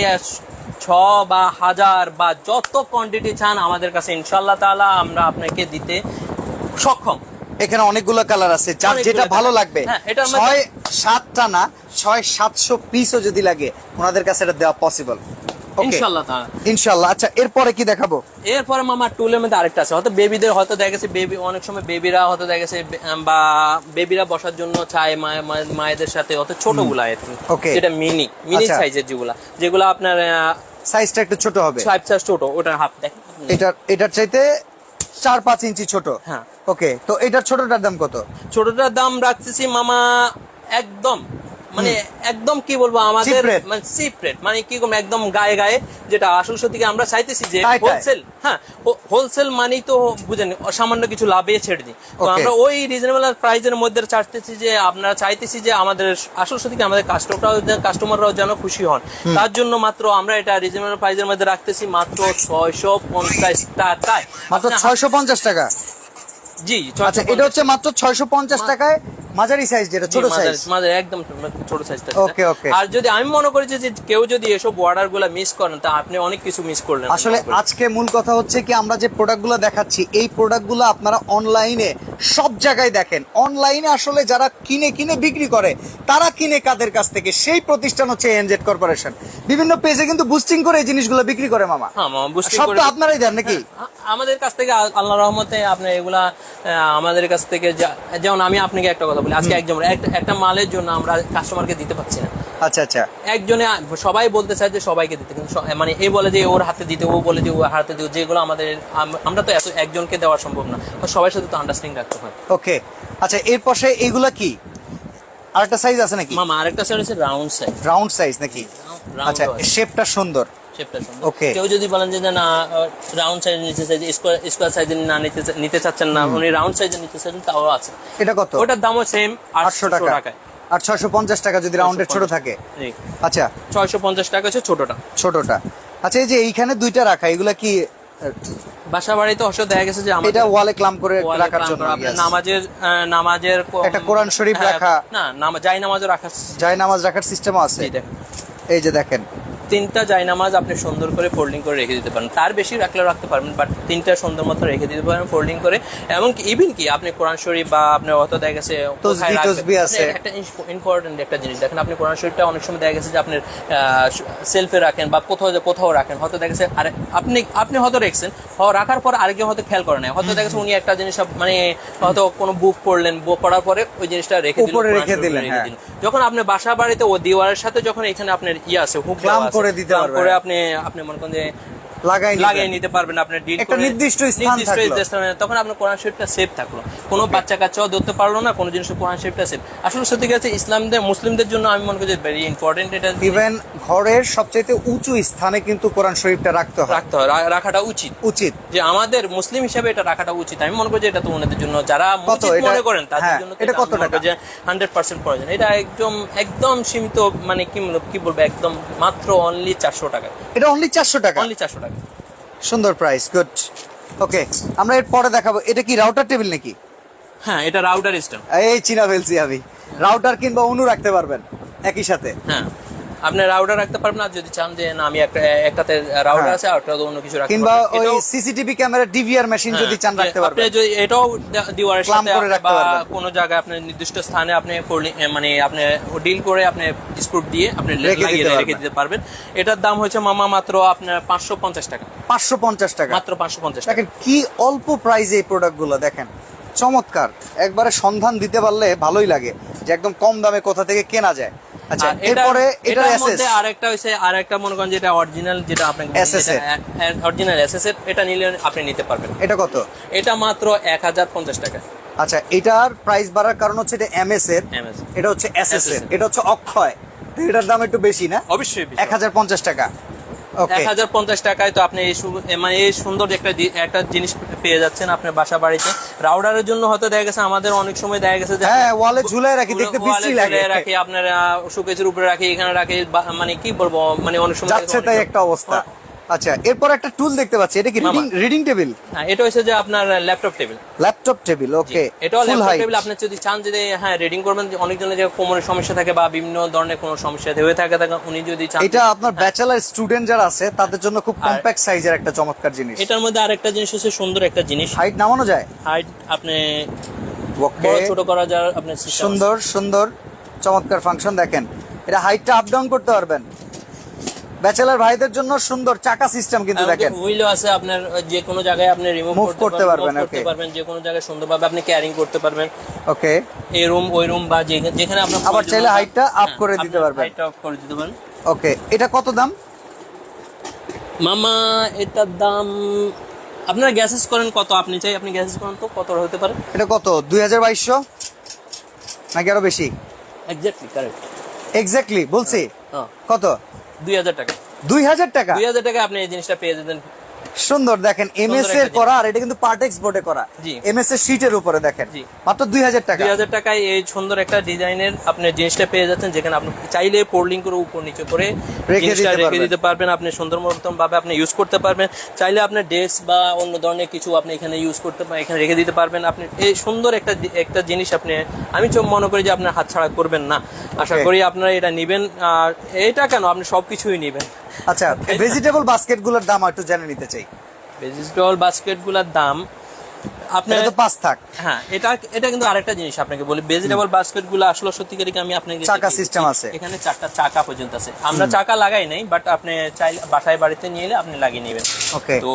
ছ বা হাজার বা যত কোয়ান্টিটি চান আমাদের কাছে ইনশাল্লাহ তাআলা আমরা আপনাকে দিতে সক্ষম। এখানে অনেকগুলো কালার আছে যার যেটা ভালো লাগবে। হ্যাঁ, ছয় সাতটা না ছয় সাতশো পিসও যদি লাগে ওনাদের কাছে এটা দেওয়া পসিবল ইনশাল্লাহ আচ্ছা এরপরে কি দেখাবো? এরপরে মামা টুলের মধ্যে আরেকটা আছে। হয়তো বেবিদের হয়তো দেখা গেছে বেবি অনেক সময় বেবিরা হয়তো দেখা গেছে বা বেবিরা বসার জন্য চায় মায়ে- মায়ে- মায়েদের সাথে অত ছোটগুলা আর যেটা মিনি মিনি। সাইজের যেগুলা। যেগুলো আপনার সাইজটা একটু ছোট হবে। সাইজ ছোট ওটার হাফ দেখেন এটার এটার চাইতে চার পাঁচ ইঞ্চি ছোট। হ্যাঁ। ওকে তো এটার ছোটটার দাম কত? ছোটটার দাম রাখতেছি মামা একদম মানে একদম কি বলব আমাদের মানে চিপ রেট মানে কি করব একদম গায়ে গায়ে যেটা আসল সত্যি আমরা চাইতেছি যে। হোলসেল হ্যাঁ হোলসেল মানেই তো বুঝেন সামান্য কিছু লাভে ছেড়ে দিই। তো আমরা ওই রিজনেবল প্রাইসের মধ্যে চাইতেছি যে আপনারা চাইতেছি যে আমাদের আসল সত্যি আমাদের কাস্টমাররাও কাস্টমাররাও যেন খুশি হন। তার জন্য মাত্র আমরা এটা রিজনেবল প্রাইসের মধ্যে রাখতেছি মাত্র ছয়শো পঞ্চাশ টাকায়। মাত্র ছয়শো পঞ্চাশ টাকা। জি আচ্ছা এটা হচ্ছে মাত্র ছয়শো পঞ্চাশ টাকায় মাঝারি সাইজ যেটা ছোট সাইজ মাঝারি একদম ছোট সাইজটা Okay, okay. আর যদি আমি মনে করি যে কেউ যদি এসব অর্ডারগুলা মিস করেন তা আপনি অনেক কিছু মিস করলেন আসলে আজকে মূল কথা হচ্ছে কি আমরা যে প্রোডাক্টগুলো দেখাচ্ছি এই প্রোডাক্টগুলো আপনারা অনলাইনে সব জায়গায় দেখেন। অনলাইনে আসলে যারা কিনে কিনে বিক্রি করে তারা কিনে কাদের কাছ থেকে? সেই প্রতিষ্ঠান হচ্ছে এনজেড কর্পোরেশন বিভিন্ন পেজে কিন্তু বুস্টিং করে এই জিনিসগুলো বিক্রি করে মামা। হ্যাঁ মামা, সব তো আপনারাই দেন নাকি? আমাদের কাছ থেকে আল্লাহ রহমতে আপনি এগুলা আমাদের কাছ থেকে যেমন আমি আপনাকে একটা কথা বলি। আজকে একজন একটা- একটা মালের জন্য আমরা কাস্টমারকে দিতে পারছি না। আচ্ছা আচ্ছা। একজনে সবাই বলতে চায় যে সবাইকে দিতে কিন্তু মানে এ বলে যে ওর হাতে দিতে ও বলে যে ওর হাতে দিতে যেগুলো আমাদের আমরা তো এত একজনকে দেওয়া সম্ভব না। সবার সাথে তো আন্ডারস্ট্যান্ডিং রাখতে হয়। ওকে। আচ্ছা এর পাশে এইগুলা কি? আরেকটা সাইজ আছে নাকি? মামা আরেকটা সাইজ হচ্ছে রাউন্ড সাইজ রাউন্ড সাইজ নাকি? আচ্ছা শেপটা সুন্দর। শেপটা সুন্দর কেউ যদি বলেন যে না রাউন্ড সাইজ নিতে চাই স্কোয়ার স্কোয়ার সাইজে না নিতে নিতে চাচ্ছেন না উনি রাউন্ড সাইজে নিতে চাচ্ছেন তাও আছে। এটা কত? ওটার দামও সেম আটশো আটশো টাকা। টাকায়। আর ছয়শো পঞ্চাশ টাকা যদি রাউন্ডের ছোট থাকে। আচ্ছা। ছয়শো পঞ্চাশ টাকা হচ্ছে ছোটটা। ছোটটা। আচ্ছা এই যে এইখানে দুইটা রাখা এগুলা কি বাসা বাড়িতে অবশ্য দেখা গেছে যে এটা ওয়ালে ক্লাম করে রাখার জন্য। নামাজের নামাজের একটা কোরআন শরীফ হ্যাঁ, রাখা। না নামা যাই নামাজও রাখা জায় নামাজ রাখার সিস্টেমও আছে। এই যে দেখেন তিনটা জাই নামাজ আপনি সুন্দর করে ফোল্ডিং করে রেখে দিতে পারেন। তার বেশি রাখলেও রাখতে পারবেন বাট তিনটা সুন্দর মতো রেখে দিতে পারেন ফোল্ডিং করে। এমনকি ইভেন কি আপনি কোরআন শরীফ বা আপনি অত দেখা গেছে। মানে একটা ইম্পর্টেন্ট একটা জিনিস। দেখেন আপনি কোরআন শরীফটা অনেক সময় দেখা গেছে যে আপনি সেলফে রাখেন বা কোথাও কোথাও রাখেন। হয়তো দেখা গেছে আরে আপনি আপনি হয়তো রেখেছেন রাখার পর আরেকজন হয়তো খেয়াল করে নাই। হয়তো দেখা গেছে উনি একটা জিনিস মানে হয়তো কোনো বুক পড়লেন বুক পড়ার পরে ওই জিনিসটা রেখে দিলেন হ্যাঁ। যখন আপনি বাসা বাড়িতে ও দিওয়ারের সাথে যখন এখানে আপনার ইয়ে আছে হুক করে দিতে পারবে। করে আপনি আপনি মনে করেন যে লাগাই লাগিয়ে নিতে পারবেন আপনার ডিল একটা নির্দিষ্ট স্থান থাকল। তখন আপনার কোরআন শরীফটা সেফ থাকল। কোনো বাচ্চা কাচ্চাও ধরতে পারল না কোনো জিনিস কোরআন শরীফটা সেফ আসলে সত্যি কথা ইসলামদের মুসলিমদের জন্য আমি মনে করি যে ভেরি ইম্পর্টেন্ট এটা। ইভেন ঘরের সবচাইতে উঁচু স্থানে কিন্তু কোরআন শরীফটা রাখতে হয়। রাখতে হয় রাখাটা উচিত। উচিত। যে আমাদের মুসলিম হিসাবে এটা রাখাটা উচিত। আমি মনে করি যে এটা তো ওনাদের জন্য যারা মনে করেন তাদের হ্যাঁ, জন্য এটা কত টাকা? যে হান্ড্রেড পার্সেন্ট প্রয়োজন। এটা একদম একদম সীমিত মানে কি বলবো- কি বলব একদম মাত্র অনলি চারশো টাকা। এটা অনলি চারশো টাকা? অনলি চারশো টাকা। সুন্দর প্রাইস গুড ওকে আমরা এর পরে দেখাবো। এটা কি রাউটার টেবিল নাকি? হ্যাঁ এটা রাউটার সিস্টেম এই চিনা ফেলছি আমি। রাউটার কিংবা অনু রাখতে পারবেন একই সাথে। হ্যাঁ। আপনি রাউটার রাখতে পারবেন আর যদি চান যে না আমি একটা একটাতে রাউটার হ্যাঁ। আছে আর একটা অন্য কিছু রাখতে কিংবা ওই সিসিটিভি ক্যামেরা ডিভিআর মেশিন যদি চান রাখতে পারবেন। আপনি যদি এটাও দেওয়ারের সাথে বা। কোনো জায়গায় আপনি নির্দিষ্ট স্থানে আপনি মানে আপনি ডিল করে আপনি স্ক্রু দিয়ে আপনি লাগিয়ে রেখে দিতে পারবেন। এটার দাম হচ্ছে মামা মাত্র আপনার পাঁচশো পঞ্চাশ টাকা। পাঁচশো পঞ্চাশ টাকা। মাত্র পাঁচশো পঞ্চাশ টাকা। দেখেন কি অল্প প্রাইসে এই প্রোডাক্টগুলো দেখেন। চমৎকার। একবারে সন্ধান দিতে পারলে ভালোই লাগে যে একদম কম দামে কোথা থেকে কেনা যায়। আচ্ছা এরপরে এটার এসএস আরেকটা হইছে আরেকটা মনে করেন যেটা অরিজিনাল যেটা আপনাকে এর। অরিজিনাল এসএস এটা নিলে আপনি নিতে পারবেন। এটা কত? এটা মাত্র এক হাজার পঞ্চাশ টাকা। আচ্ছা এটার প্রাইস বাড়ার কারণ হচ্ছে এটা এমএস এর। এটা হচ্ছে এসএস এর। এটা হচ্ছে অক্ষয়। এটার দাম একটু বেশি না? অবশ্যই এক হাজার পঞ্চাশ টাকা. এক হাজার পঞ্চাশ টাকায় তো আপনি এই মানে এই সুন্দর একটা একটা জিনিস পেয়ে যাচ্ছেন আপনার বাসা বাড়িতে। রাউডারের জন্য হয়তো দেখা গেছে আমাদের অনেক সময় দেখা গেছে হ্যাঁ ওয়ালে ঝুলে রাখি দেখতে বিশ্রী লাগে। রাখি আপনার শোকেজের উপরে রাখি এখানে রাখি মানে কি বলব মানে অনেক সময় যাচ্ছে তাই একটা অবস্থা। আচ্ছা এরপর একটা টুল দেখতে পাচ্ছি। এটা কি রিডিং রিডিং টেবিল হ্যাঁ এটা হচ্ছে যে আপনার laptop table laptop table okay এটা ল্যাপটপ টেবিল আপনি যদি চান যদি হ্যাঁ রিডিং করবেন যে অনেকজনের যে কোমরের সমস্যা থাকে বা বিভিন্ন ধরনের কোনো সমস্যা হয়ে থাকে উনি যদি চান এটা আপনার ব্যাচেলার স্টুডেন্ট যারা আছে তাদের জন্য খুব কম্প্যাক্ট সাইজের একটা চমৎকার জিনিস। এটার মধ্যে আরেকটা জিনিস হচ্ছে সুন্দর একটা জিনিস। হাইট নামানো যায়? হাইট আপনি ওকে ছোট করা যার আপনি সুন্দর সুন্দর চমৎকার ফাংশন দেখেন। এটা হাইটটা আপ ডাউন করতে পারবেন। ব্যাচেলার ভাইদের জন্য সুন্দর চাকা সিস্টেম কিন্তু দেখেন। হুইলও আছে আপনার যে কোনো জায়গায় আপনি রিমুভ করতে পারবেন, করতে. পারবেন যে কোনো জায়গায় সুন্দরভাবে আপনি ক্যারিং করতে পারবেন। ওকে এই রুম ওই রুম বা যেখানে আপনার আবার চাইলে হবে- height টা হ্যাঁ, করে দিতে পারবেন। height টা up করে দিতে পারেন। ওকে এটা কত দাম? মামা এটার দাম আপনারা গ্যাসেস করেন কত? আপনি চাই আপনি গ্যাসেস করেন তো কত হতে পারে? এটা কত? দুই হাজার বাইশশো? নাকি আরও বেশি? এক্স্যাক্টলি কারেক্ট এক্স্যাক্টলি বলছি। হ্যাঁ। কত? দুই হাজার টাকা। দুই হাজার টাকা? দুই হাজার টাকা আপনি এই জিনিসটা পেয়ে যেতেন সুন্দর দেখেন এমএস এর করা আর এটা কিন্তু পার্টেক্স বোর্ডে করা। জি। এমএস এর শীটের উপরে দেখেন। মাত্র দুই হাজার টাকা। দুই হাজার টাকায় এই সুন্দর একটা ডিজাইনের আপনি জিনিসটা পেয়ে যাচ্ছেন যেখানে আপনি চাইলে পোল্ডিং করে উপর নিচে করে রেখে দিতে পারবেন। আপনি সুন্দর মতন ভাবে আপনি ইউজ করতে পারবেন। চাইলে আপনার ড্রেস বা অন্য ধরনের কিছু আপনি এখানে ইউজ করতে পারেন এখানে রেখে দিতে পারবেন। আপনি এই সুন্দর একটা একটা জিনিস আপনি আমি মনে করি যে আপনার হাত ছাড়া করবেন না। আশা করি আপনারা এটা নেবেন। আর এটা কেন? আপনি সবকিছুই নেবেন। আচ্ছা ভেজিটেবল বাস্কেটগুলোর দাম একটু জেনে নিতে চাই। ভেজিটেবল বাস্কেটগুলোর দাম আপনার তো পাঁচ থাক। হ্যাঁ এটা এটা কিন্তু আরেকটা জিনিস আপনাকে বলি। ভেজিটেবল বাস্কেটগুলো আসলে সত্যিকারই আমি আপনাকে চাকা দিচ্ছি। আছে। এখানে চারটা চাকা পর্যন্ত আছে। আমরা চাকা লাগাই নাই বাট আপনি চাইলে বাসায় বাড়িতে নিয়ে এলে আপনি লাগিয়ে নেবেন। ওকে। তো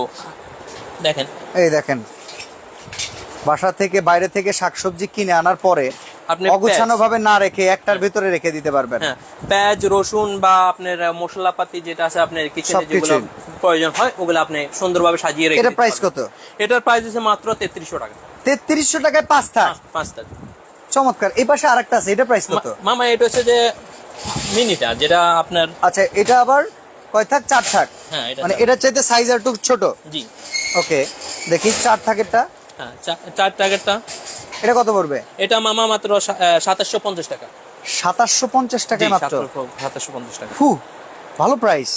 দেখেন। এই দেখেন। বাসা থেকে বাইরে থেকে শাকসবজি কিনে আনার পরে আপনি অগুছানো ভাবে না রেখে একটার ভিতরে রেখে দিতে পারবেন। হ্যাঁ পেঁয়াজ রসুন বা আপনার মশলাপাতি যেটা আছে আপনার কিচেনে যেগুলো প্রয়োজন হয় ওগুলো আপনি সুন্দরভাবে সাজিয়ে রেখে এটা প্রাইস কত? এটার প্রাইস আছে মাত্র তেত্রিশশো টাকা। তেত্রিশশো টাকায় পাঁচ থাক পাঁচ- পাঁচটা। চমৎকার। এই পাশে আরেকটা আছে এটা প্রাইস কত? মামা এটা হচ্ছে যে মিনিটা যেটা আপনার আচ্ছা এটা আবার কয় থাক? চার থাক। হ্যাঁ এটা মানে এটার চাইতে সাইজ আর একটু ছোট? জি। ওকে দেখি চার থাকেরটা। হ্যাঁ চার টাকারটা এটা কত পড়বে? এটা মামা মাত্র সাতাশশো পঞ্চাশ টাকা। সাতাশশো পঞ্চাশ টাকায় মাত্র? সাতাশশো পঞ্চাশ টাকা। ফু ভালো প্রাইস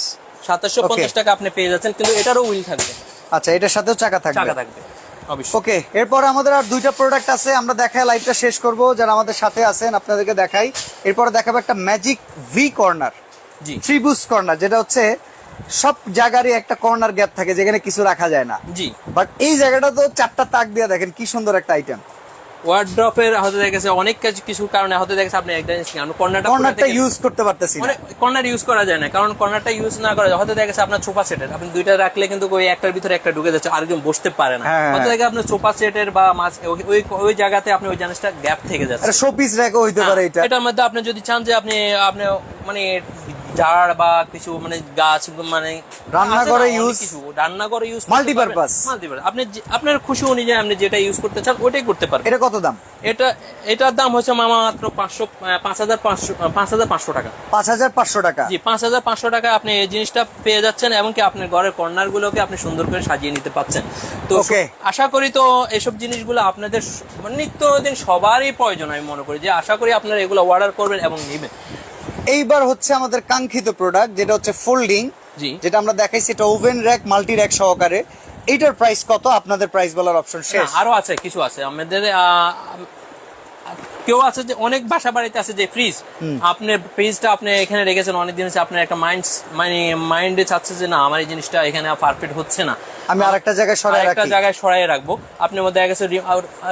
সাতাশশো পঞ্চাশ টাকা আপনি পেয়ে যাচ্ছেন কিন্তু এটারও উইল থাকবে। আচ্ছা এটার সাথেও চাকা টাকা থাকবে থাকবে অবশ্যই। ওকে এরপর আমাদের আর দুইটা প্রোডাক্ট আছে আমরা দেখাই লাইভটা শেষ করব। যারা আমাদের সাথে আছেন আপনাদেরকে দেখাই। এরপরে দেখাবো একটা ম্যাজিক ভি কর্নার জি। ত্রিভুজ কর্নার যেটা হচ্ছে সব জায়গারই একটা কর্নার গ্যাপ থাকে যেখানে কিছু রাখা যায় না। জি। বাট এই জায়গাটা তো চারটা তাক দিয়ে দেখেন কি সুন্দর একটা আইটেম ওয়ার্ড্রপের হতে দেখা গেছে অনেক কিছু কিছু কারণে হতে দেখা গেছে। আপনি জিনিস কারণ কর্নারটা কর্নারটা ইউজ করতে পারতেছি না। কর্নার ইউজ করা যায় না কারণ কর্নারটা ইউজ না করা যায় হয়তো দেখা আপনার সোফা সেটের আপনি দুইটা রাখলে কিন্তু ওই একটার ভিতরে একটা ঢুকে যাচ্ছে আরেকজন বসতে পারে না। হ্যাঁ, হয়তো হ্যাঁ। আপনার সোফা সেটের বা মাছ ওই- ওই জায়গাতে আপনি ওই জিনিসটা গ্যাপ থেকে যাচ্ছে। শোপিস র্যাকও হইতে পারে এটা। হ্যাঁ, এটার মধ্যে আপনি যদি চান যে আপনি আপনি মানে ঝাড় বা কিছু মানে গাছ মানে রান্নাঘরে আছে না, অনেক use- কিছু। রান্নাঘরে ইউজ Multipurpose। মাল্টিপারপাস আপনি আপনার খুশি অনুযায়ী আপনি যেটা ইউজ করতে চান ওইটাই করতে পারবেন। এটা কত দাম? এটা এটার দাম হচ্ছে মামা মাত্র পাঁচশো পাঁচ হাজার পাঁচশো পাঁচ হাজার পাঁচশো টাকা। পাঁচ হাজার পাঁচশো টাকা। জি পাঁচ হাজার পাঁচশো টাকা আপনি এই জিনিসটা পেয়ে যাচ্ছেন এবং কি আপনার ঘরের কর্নার গুলোকে আপনি সুন্দর করে সাজিয়ে নিতে পারছেন। তো আশা করি তো এসব জিনিসগুলো আপনাদের মানে নিত্যদিন সবারই প্রয়োজন আমি মনে করি যে আশা করি আপনারা এগুলো অর্ডার করবেন এবং নেবেন। এইবার হচ্ছে আমাদের কাঙ্ক্ষিত প্রোডাক্ট যেটা হচ্ছে ফোল্ডিং যেটা আমরা দেখাইছি এটা ওভেন র্যাক মাল্টি র্যাক সহকারে। এইটার প্রাইস কত? আপনাদের প্রাইস বলার অপশন শেষ। আরও আছে কিছু আছে। আমাদের কেউ আছে যে অনেক বাসা বাড়িতে আছে যে ফ্রিজ আপনি ফ্রিজটা আপনি এখানে রেখেছেন অনেক দিন হচ্ছে আপনার একটা মাইন্ড মানে মাইন্ডে চাচ্ছে যে না আমার এই জিনিসটা এখানে পারফেক্ট হচ্ছে না। আমি আরেকটা জায়গায় সরাই একটা জায়গায় সরাই রাখব। আপনার মধ্যে গেছে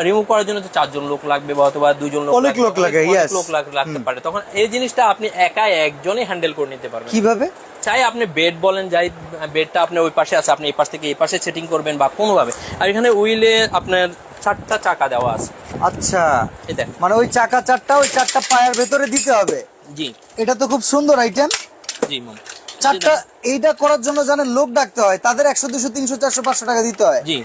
রিমুভ করার জন্য তো চারজন লোক লাগবে বা অথবা দুজন লোক অনেক লোক লাগে, লোক লাগতে পারে। তখন এই জিনিসটা আপনি একা একজনই হ্যান্ডেল করে নিতে পারবেন। কীভাবে? চাই আপনি বেড বলেন যাই বেডটা আপনি ওই পাশে আছে আপনি এই পাশ থেকে এই পাশে সেটিং করবেন বা কোনোভাবে। আর এখানে উইলে আপনার চারটা চাকা দেওয়া আছে। আচ্ছা। দেখ। মানে ওই চাকা চারটা ওই চারটা পায়ের ভেতরে দিতে হবে। জি। এটা তো খুব সুন্দর আইটেম জি মাম চারটা এইটা করার জন্য জানেন লোক ডাকতে হয় তাদের একশো দুশো তিনশো চারশো পাঁচশো টাকা দিতে হয়। জি।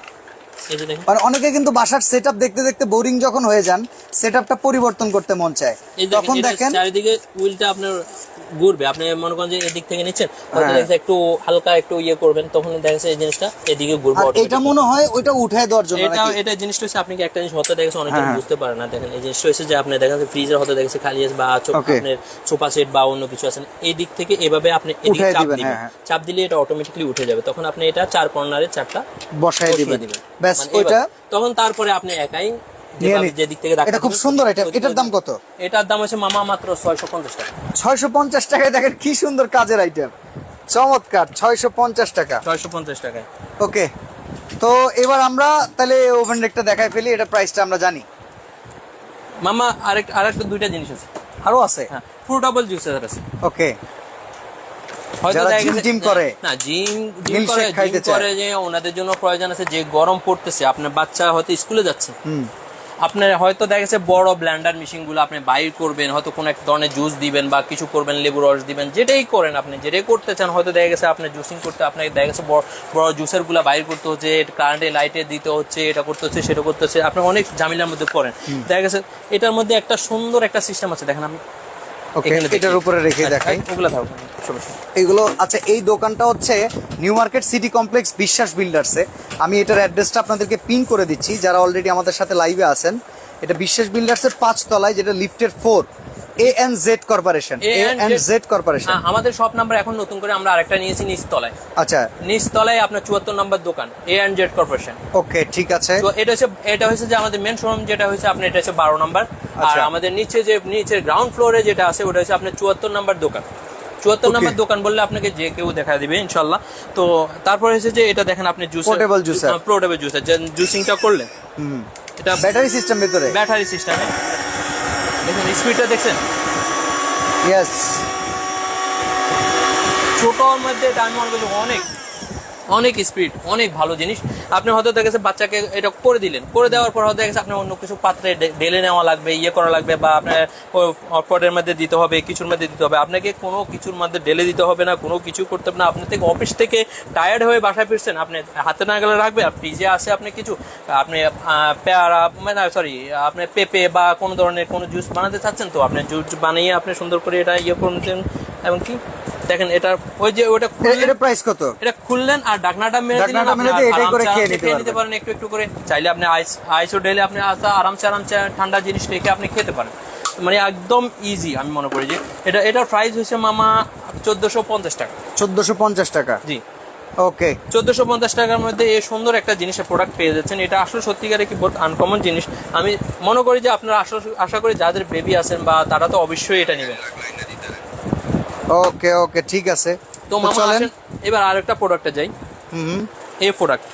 মানে অনেকে কিন্তু বাসার সেট দেখতে দেখতে বোরিং যখন হয়ে যান সেট পরিবর্তন করতে মন চায়। তখন দেখেন চারিদিকে উইলটা আপনার ঘুরবে। আপনি মনে করেন যে এদিক থেকে নিচ্ছেন হ্যাঁ। দেখছে একটু হালকা একটু ইয়ে করবেন তখন দেখা যাচ্ছে এই জিনিসটা এদিকে ঘুরবে এটা মনে হয় ওইটা উঠায় দেওয়ার জন্য এটা এটা জিনিসটা হচ্ছে আপনি একটা জিনিস হতে দেখেছেন অনেকজন হ্যাঁ। বুঝতে পারে না। দেখেন এই জিনিসটা হচ্ছে যে আপনি দেখেন ফ্রিজের হতে দেখেছে খালি আছে বা আপনার সোফা সেট বা অন্য কিছু আছে। এই দিক থেকে এভাবে আপনি এদিকে চাপ দিবেন, হ্যাঁ, হ্যাঁ। চাপ দিলে এটা অটোমেটিকলি উঠে যাবে। তখন আপনি এটা চার কর্নারে চারটা বসায় দিবেন। ব্যাস মানে ওইটা তখন তারপরে আপনি একাই যে দিক থেকে এটা খুব সুন্দর এটা এটার দাম কত? এটার দাম হচ্ছে মামা মাত্র ছয়শো পঞ্চাশ টাকা। ছয়শো পঞ্চাশ টাকায় দেখেন কি সুন্দর কাজের আইটেম চমৎকার ছয়শো পঞ্চাশ টাকা। ওকে তো এবার আমরা তাহলে ওভেন রেকটা দেখাই ফেলি এটা প্রাইসটা আমরা জানি। মামা আরেক আরেকটা দুইটা জিনিস আছে। আরও আছে? হ্যাঁ ফ্রুটেবল জুসের আছে। ওকে। হয়তো জিম করে, না জিম জিম করে জিম করে যে ওনাদের জন্য প্রয়োজন আছে যে গরম পড়তেছে আপনার বাচ্চা হয়তো স্কুলে যাচ্ছে। হুম। আপনার হয়তো দেখা গেছে বড় ব্ল্যান্ডার মেশিনগুলো আপনি বাইর করবেন হয়তো কোনো এক ধরনের জুস দিবেন বা কিছু করবেন লেবু রস দিবেন যেটাই করেন আপনি যেটাই করতে চান হয়তো দেখা গেছে আপনার জুসিং করতে আপনাকে দেখা গেছে বড় বড় জুসেরগুলো বাইর করতে হচ্ছে কারেন্টে লাইটে দিতে হচ্ছে এটা করতে হচ্ছে সেটা করতে হচ্ছে আপনি অনেক ঝামেলার মধ্যে পড়েন দেখা গেছে এটার মধ্যে একটা সুন্দর একটা সিস্টেম আছে দেখেন দেখি। এটার উপরে রেখে হ্যাঁ, দেখাই। ওগুলো থাকুক এগুলো আচ্ছা এই দোকানটা হচ্ছে নিউ মার্কেট সিটি কমপ্লেক্স বিশ্বাস বিল্ডার্সে আমি এটার অ্যাড্রেসটা আপনাদেরকে পিন করে দিচ্ছি যারা অলরেডি আমাদের সাথে লাইভে আছেন। এটা বিশ্বাস বিল্ডার্সের পাঁচ তলায় যেটা লিফটের four A N Z corporation A N Z corporation আমাদের সব নাম্বার এখন নতুন করে আমরা আরেকটা নিয়েছি নিচতলায়। আচ্ছা। নিচতলায় আপনার চুয়াত্তর নম্বর দোকান এ জেড কর্পোরেশন ওকে ঠিক আছে। তো এটা হচ্ছে এটা হচ্ছে যে আমাদের মেন শোরুম যেটা হচ্ছে আপনার এটা হচ্ছে বারো নাম্বার। আর আচ্ছা। আমাদের নিচে যে নিচের গ্রাউন্ড ফ্লোরে যেটা আছে ওটা হচ্ছে আপনার চুয়াত্তর নাম্বার দোকান। চুয়াত্তর. নাম্বার দোকান বললে আপনাকে যে কেউ দেখা দিবে ইনশাল্লাহ। তো তারপরে হচ্ছে যে এটা দেখেন আপনি juice Portable juicer. Portable juicer জুসিংটা করলেন হুম। এটা ব্যাটারি সিস্টেম ভিতরে। ব্যাটারি সিস্টেমে দেখুন স্পিডটা দেখছেন? ইয়েস ছোট মধ্যে এটা আমি অনেক। অনেক স্পিড অনেক ভালো জিনিস। আপনি হয়তো দেখেছে বাচ্চাকে এটা করে দিলেন। করে দেওয়ার পর হয়তো দেখেছে আপনি অন্য কিছু পাত্রে ঢেলে নেওয়া লাগবে ইয়ে করা লাগবে, বা আপনার পটের মধ্যে দিতে হবে, কিছুর মধ্যে দিতে হবে। আপনাকে কোনো কিছুর মধ্যে ঢেলে দিতে হবে না, কোনো কিছু করতে হবে না। আপনি থেকে অফিস থেকে টায়ার্ড হয়ে বাসায় ফিরছেন। আপনি হাতে না গেলে রাখবে আর ফ্রিজে আসে আপনি কিছু, আপনি পেয়ারা মানে সরি আপনি পেঁপে বা কোনো ধরনের কোনো জুস বানাতে চাচ্ছেন তো, আপনি জুস বানিয়ে আপনি সুন্দর করে এটা ইয়ে করতেন এবং কি? দেখেন এটা ওই যে ওটা এটা প্রাইস কত? এটা খুললেন আর ডাকনাটা মেরে দিলেন আপনি। এটাই করে খেয়ে নিতে পারেন একটু একটু করে। চাইলে আপনি আইস আইসও ঢেলে আপনি আসা আরামসে আরামসে ঠান্ডা জিনিস রেখে আপনি খেতে পারেন। মানে একদম ইজি আমি মনে করি যে। এটা এটার প্রাইস হচ্ছে মামা চোদ্দোশো পঞ্চাশ টাকা। চোদ্দশো পঞ্চাশ টাকা? জি। ওকে। চোদ্দোশো পঞ্চাশ টাকার মধ্যে এই সুন্দর একটা জিনিসের প্রোডাক্ট পেয়ে যাচ্ছেন। এটা আসলে সত্যিকারে কি বহুত আনকমন জিনিস। আমি মনে করি যে আপনারা আশা আশা করি যাদের বেবি আছেন বা তারা তো অবশ্যই এটা নেবেন। ওকে ওকে ঠিক আছে। তো চলেন। এবার আরেকটা প্রোডাক্টে যাই। হুম। এই প্রোডাক্ট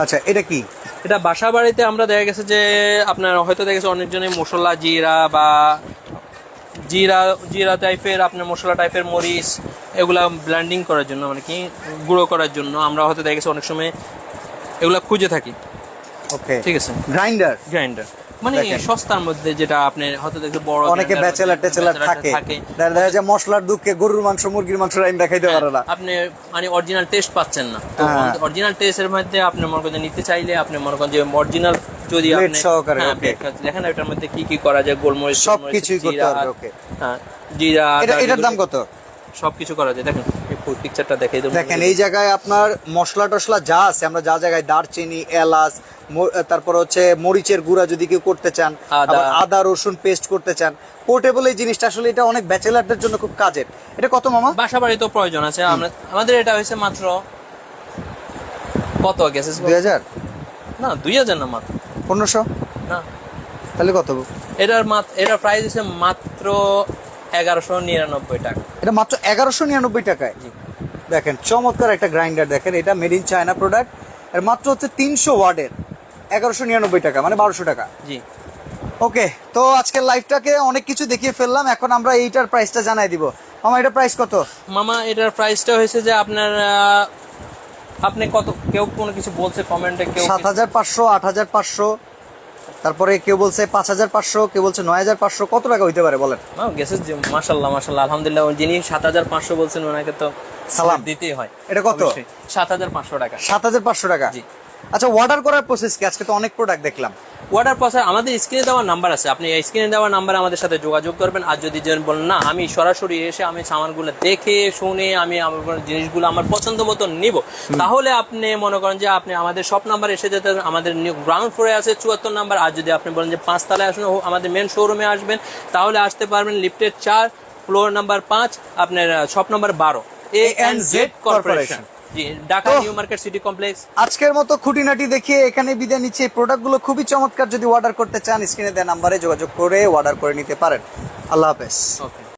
আচ্ছা এটা কি? এটা বাসা বাড়িতে আমরা দেখা গেছে যে আপনার হয়তো দেখা গেছে অনেকজনের মশলা জিরা বা জিরা জিরা টাইপের আপনার মশলা টাইপের মরিচ এগুলা ব্ল্যান্ডিং করার জন্য মানে কি গুঁড়ো করার জন্য আমরা হয়তো দেখা গেছে অনেক সময় এগুলা খুঁজে থাকি। ওকে। ঠিক আছে। গ্রাইন্ডার গ্রাইন্ডার মানে। সস্তার মধ্যে যেটা আপনি হয়তো দেখতে বড় অনেকে ব্যাচেলার টেচেলার থাকে। দেখা যায় মশলার দুঃখে গরুর মাংস মুরগির মাংস রাইন দেখাইতে পারে না। আপনি মানে অরিজিনাল টেস্ট পাচ্ছেন না। হ্যাঁ। অরিজিনাল টেস্টের মধ্যে আপনি মনে করেন নিতে চাইলে আপনি মনে করেন যে অরিজিনাল যদি আপনি সহকারে, হ্যাঁ, দেখেন এটার মধ্যে কি কি করা যায়? গোলমরিচ সব গোলমরিচ, কিছুই করতে পারবে, okay. হ্যাঁ জিরা এটা এটার দাম কত? সব কিছু করা যায়। দেখেন। পিকচারটা দেখাই দেবো। দেখেন এই জায়গায় আপনার মশলা টশলা যা আছে আমরা যা জায়গায় দারচিনি এলাচ তারপর হচ্ছে মরিচের গুঁড়া যদি কেউ করতে চান আদা। রসুন পেস্ট করতে চান পোর্টেবল এই জিনিসটা আসলে এটা অনেক ব্যাচেলারদের জন্য খুব কাজের। এটা কত মামা? বাসা তো প্রয়োজন আছে। আমরা আমাদের এটা হয়েছে মাত্র কত গেছে দুই হাজার? না দুই হাজার না মাত্র। পনেরোশো? না। তাহলে কত? এটার মাত্র এটার প্রাইস হচ্ছে মাত্র এগারোশো নিরানব্বই টাকা। এটা মাত্র এগারোশো নিরানব্বই টাকায়? জি। দেখেন চমৎকার একটা গ্রাইন্ডার দেখেন এটা মেড ইন চায়না প্রোডাক্টের মাত্র হচ্ছে তিনশো ওয়ার্ডের এগারোশো নিরানব্বই টাকা মানে বারোশো টাকা। জি। ওকে তো আজকের লাইভটাকে অনেক কিছু দেখিয়ে ফেললাম এখন আমরা এইটার প্রাইসটা জানাই দিব। মামা এটার প্রাইস কত? মামা এটার প্রাইসটা হয়েছে যে আপনার আপনি কত কেউ কোনো কিছু বলছে কমেন্টে কেউ সাত হাজার পাঁচশো আট হাজার পাঁচশো। তারপরে কেউ বলছে পাঁচ হাজার পাঁচশো কেউ বলছে নয় হাজার পাঁচশো কত টাকা হইতে পারে বলেন গেছে যে মাশাল্লাহ মাসাল্লাহ আলহামদুলিল্লাহ যিনি সাত হাজার পাঁচশো বলছেন ওনাকে তো সালাম। দিতেই হয় এটা কত? সাত হাজার পাঁচশো টাকা সাত হাজার পাঁচশো টাকা জি। আচ্ছা অর্ডার করার প্রসেস কি? আজকে তো অনেক প্রোডাক্ট দেখলাম। অর্ডার প্রসেস আমাদের স্ক্রিনে দেওয়া নাম্বার আছে। আপনি এই স্ক্রিনে দেওয়া নাম্বারে আমাদের সাথে যোগাযোগ করবেন। আর যদি যেন বলেন না আমি সরাসরি এসে আমি সামানগুলো দেখে শুনে আমি আমার জিনিসগুলো আমার পছন্দ মতো নিব তাহলে আপনি মনে করেন যে আপনি আমাদের সব নাম্বার এসে যেতে। আমাদের গ্রাউন্ড ফ্লোরে আছে চুয়াত্তর নাম্বার আর যদি আপনি বলেন যে পাঁচতলায় আসুন আমাদের মেন শোরুমে আসবেন তাহলে আসতে পারবেন লিফটের চার ফ্লোর নাম্বার পাঁচ আপনার শপ নাম্বার বারো। A N Z corporation Dhaka new market city complex. আজকের মতো খুঁটিনাটি দেখিয়ে এখানে বিদায় নিচ্ছে। এই প্রোডাক্টগুলো খুবই চমৎকার। যদি অর্ডার করতে চান স্ক্রিনে দেওয়া নাম্বারে যোগাযোগ করে অর্ডার করে নিতে পারেন। আল্লাহ হাফেজ। ওকে।